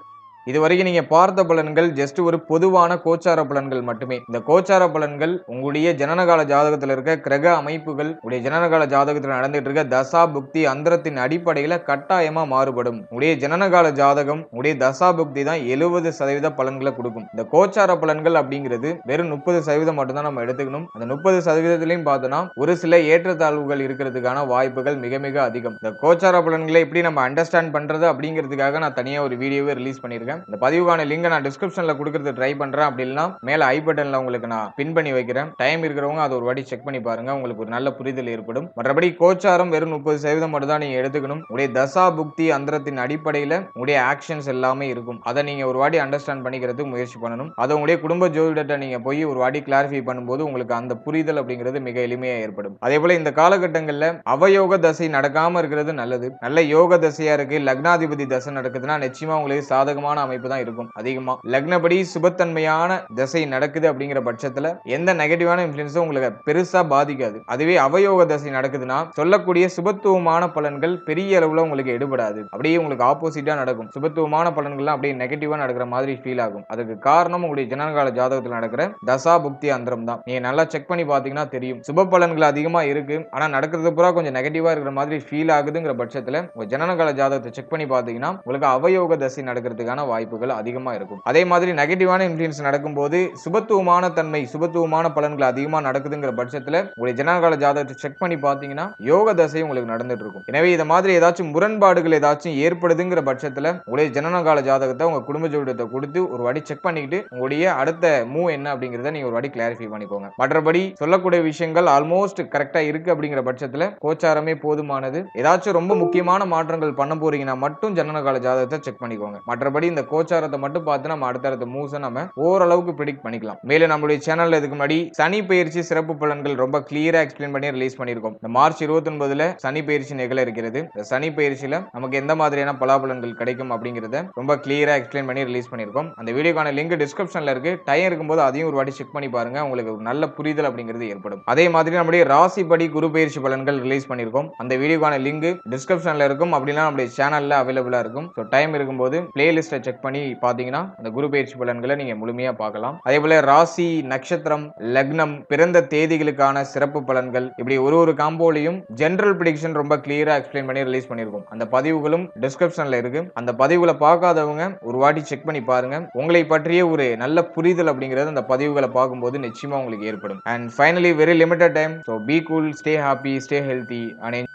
இதுவரைக்கும் நீங்க பார்த்த பலன்கள் ஜஸ்ட் ஒரு பொதுவான கோச்சார பலன்கள் மட்டுமே. இந்த கோச்சார பலன்கள் உங்களுடைய ஜனனகால ஜாதகத்தில் இருக்க கிரக அமைப்புகள் உடைய ஜனனகால ஜாதகத்தில் நடந்துட்டு இருக்க தசா புக்தி அந்தரத்தின் அடிப்படையில கட்டாயமா மாறுபடும். உடைய ஜனனகால ஜாதகம் உடைய தசா புக்தி தான் எழுபது சதவீத பலன்களை கொடுக்கும். இந்த கோச்சார பலன்கள் அப்படிங்கிறது வெறும் முப்பது சதவீதம் மட்டும்தான் நம்ம எடுத்துக்கணும். அந்த முப்பது சதவீதத்திலையும் பார்த்தோம்னா ஒரு சில ஏற்றத்தாழ்வுகள் இருக்கிறதுக்கான வாய்ப்புகள் மிக மிக அதிகம். இந்த கோச்சார பலன்களை எப்படி நம்ம அண்டர்ஸ்டாண்ட் பண்றது அப்படிங்கிறதுக்காக நான் தனியா ஒரு வீடியோவை ரிலீஸ் பண்ணியிருக்கேன். இந்த பதிவுக்கான லிங்கை நான் டிஸ்கிரிப்ஷன்ல கொடுக்கறது ட்ரை பண்றேன். அப்படி இல்லைன்னா மேல ஐ பட்டன்ல உங்களுக்கு நான் பின் பண்ணி வைக்கிறேன். டைம் இருக்கிறவங்க அதை ஒரு வாட்டி செக் பண்ணி பாருங்க. உங்களுக்கு ஒரு நல்ல புரிதல் ஏற்படும். மற்றபடி கோச்சாரம் வெறும் முப்பது சதவீதம் மட்டும் தான் நீங்க எடுத்துக்கணும். உடைய தசா புக்தி அந்தரத்தின் அடிப்படையில உடைய ஆக்ஷன்ஸ் எல்லாமே இருக்கும். அதை நீங்க ஒரு வாட்டி அண்டர்ஸ்டாண்ட் பண்ணிக்கிறதுக்கு முயற்சி பண்ணணும். அதை உங்களுடைய குடும்ப ஜோதிடத்தை நீங்க போய் ஒரு வாட்டி கிளாரிஃபை பண்ணும்போது உங்களுக்கு அந்த புரிதல் அப்படிங்கிறது மிக எளிமையா ஏற்படும். அதே போல இந்த காலகட்டங்கள்ல அவயோக தசை நடக்காம இருக்கிறது நல்லது. நல்ல யோக தசையா இருக்கு. லக்னாதிபதி தசை நடக்குதுன்னா நிச்சயமா உங்களுக்கு சாதகமான அமைப்பு தான் இருக்கும். அதிகமா லக்னப்படி சுபத்தன்மையான தசை நடக்குது அப்படிங்கிற பட்சத்துல எந்த நெகட்டிவான இன்ஃபுளுன்ஸும் உங்களுக்கு பெருசா பாதிக்காது. அதுவே அவயோக தசை நடக்குதுன்னா சொல்லக்கூடிய சுபத்துவமான பலன்கள் பெரிய அளவுல உங்களுக்கு எடுபடாது. அப்படியே உங்களுக்கு ஆப்போசிட்டா நடக்கும். சுபத்துவமான பலன்கள்லாம் அப்படியே நெகட்டிவா நடக்கிற மாதிரி ஃபீல் ஆகும். அதுக்கு காரணம் உங்களுடைய ஜனகால ஜாதகத்தில் நடக்கிற தசா புக்தி அந்தரம் தான். நீங்க நல்லா செக் பண்ணி பாத்தீங்கன்னா தெரியும். சுப பலன்கள் அதிகமா இருக்கு. ஆனா நடக்கிறது பூரா கொஞ்சம் நெகட்டிவா இருக்கிற மாதிரி ஃபீல் ஆகுதுங்கிற பட்சத்துல உங்க ஜனனகால ஜாதகத்தை செக் பண்ணி பாத்தீங்கன்னா உங்களுக்கு அவயோக தசை நடக்கிறதுக்கான வாய்ப்புகள் அதிகமா இருக்கும். அதே மாதிரி நெகட்டிவான இன்ஃப்ளூயன்ஸ் நடக்கும்போது சுபத்துவமான தன்மை சுபத்துவமான பலன்கள் அதிகமாக நடக்குதுங்கிற பட்சத்தில் உங்களுடைய ஜனகால ஜாதகத்தை செக் பண்ணி பார்த்தீங்கன்னா யோக தசை உங்களுக்கு நடந்துட்டு இருக்கும். எனவே இதை மாதிரி ஏதாச்சும் முரண்பாடுகள் ஏதாச்சும் ஏற்படுதுங்கிற பட்சத்தில் உங்களுடைய ஜனனகால ஜாதகத்தை உங்க குடும்ப ஜோதிடத்தை கொடுத்து ஒரு வாட்டி செக் பண்ணிக்கிட்டு உங்களுடைய அடுத்த மூவ் என்ன அப்படிங்கறத நீங்கள் ஒரு வாட்டி கிளாரிஃபை பண்ணிக்கோங்க. மற்றபடி சொல்லக்கூடிய விஷயங்கள் ஆல்மோஸ்ட் கரெக்டா இருக்கு அப்படிங்கிற பட்சத்தில் கோச்சாரமே போதுமானது. ஏதாச்சும் ரொம்ப முக்கியமான மாற்றங்கள் பண்ண போறீங்கன்னா மட்டும் ஜனனகால ஜாதகத்தை செக் பண்ணிக்கோங்க. மற்றபடி இந்த கோச்சாரத்தை மட்டும் பார்த்து நம்ம அடுத்தடுத்த மூவ்ஸை நம்ம ஓரளவுக்கு ப்ரிடிக்ட் பண்ணிக்கலாம். மேலும் நம்மளுடைய சேனல்ல இதுக்கு முன்னாடி சனி பயிற்சி சிறப்பு பலன்கள் ரொம்ப கிளியரா எக்ஸ்பிளைன் பண்ணி ரிலீஸ் பண்ணியிருக்கோம். இந்த மார்ச் இருபத்தி ஒன்பதுல சனி பயிற்சி நிகழ இருக்கிறது. இந்த சனி பயிற்சியில நமக்கு எந்த மாதிரியான பலாபலன்கள் கிடைக்கும் அப்படிங்கறத ரொம்ப கிளியரா எக்ஸ்பிளைன் பண்ணி ரிலீஸ் பண்ணியிருக்கோம். அந்த வீடியோக்கான லிங்க் டிஸ்கிரிப்ஷன்ல இருக்கு. டைம் இருக்கும்போது அதையும் ஒரு வாட்டி செக் பண்ணி பாருங்க. உங்களுக்கு ஒரு நல்ல புரிதல் அப்படிங்கிறது ஏற்படும். அதே மாதிரி நம்முடைய ராசிப்படி குரு பயிற்சி பலன்கள் ரிலீஸ் பண்ணியிருக்கோம். அந்த வீடியோக்கான லிங்க் டிஸ்கிரிப்ஷன்ல இருக்கும். அப்படின்னா நம்முடைய சேனல்ல அவைலபிளா இருக்கும். ஸோ டைம் இருக்கும்போது பிளேலிஸ்ட்டை செக் பண்ணி பார்த்தீங்கன்னா அந்த குரு பயிற்சி பலன்களை நீங்கள் முழுமையாக பார்க்கலாம். அதே போல ராசி நட்சத்திரம் லக்னம் பிறந்த தேதிகளுக்கான சிறப்பு பலன்கள். இப்படி ஒரு ஒரு காம்போலையும் ஜென்ரல் ப்ரிடிக்ஷன் ரொம்ப கிளியராக எக்ஸ்பிளைன் பண்ணி ரிலீஸ் பண்ணியிருக்கோம். அந்த பதிவுகளும் டிஸ்கிரிப்ஷனில் இருக்கு. அந்த பதிவுகளை பார்க்காதவங்க ஒரு வாட்டி செக் பண்ணி பாருங்க. உங்களை பற்றிய ஒரு நல்ல புரிதல் அப்படிங்கிறது அந்த பதிவுகளை பார்க்கும்போது நிச்சயமாக உங்களுக்கு ஏற்படும். And finally very limited time so be cool stay happy stay healthy and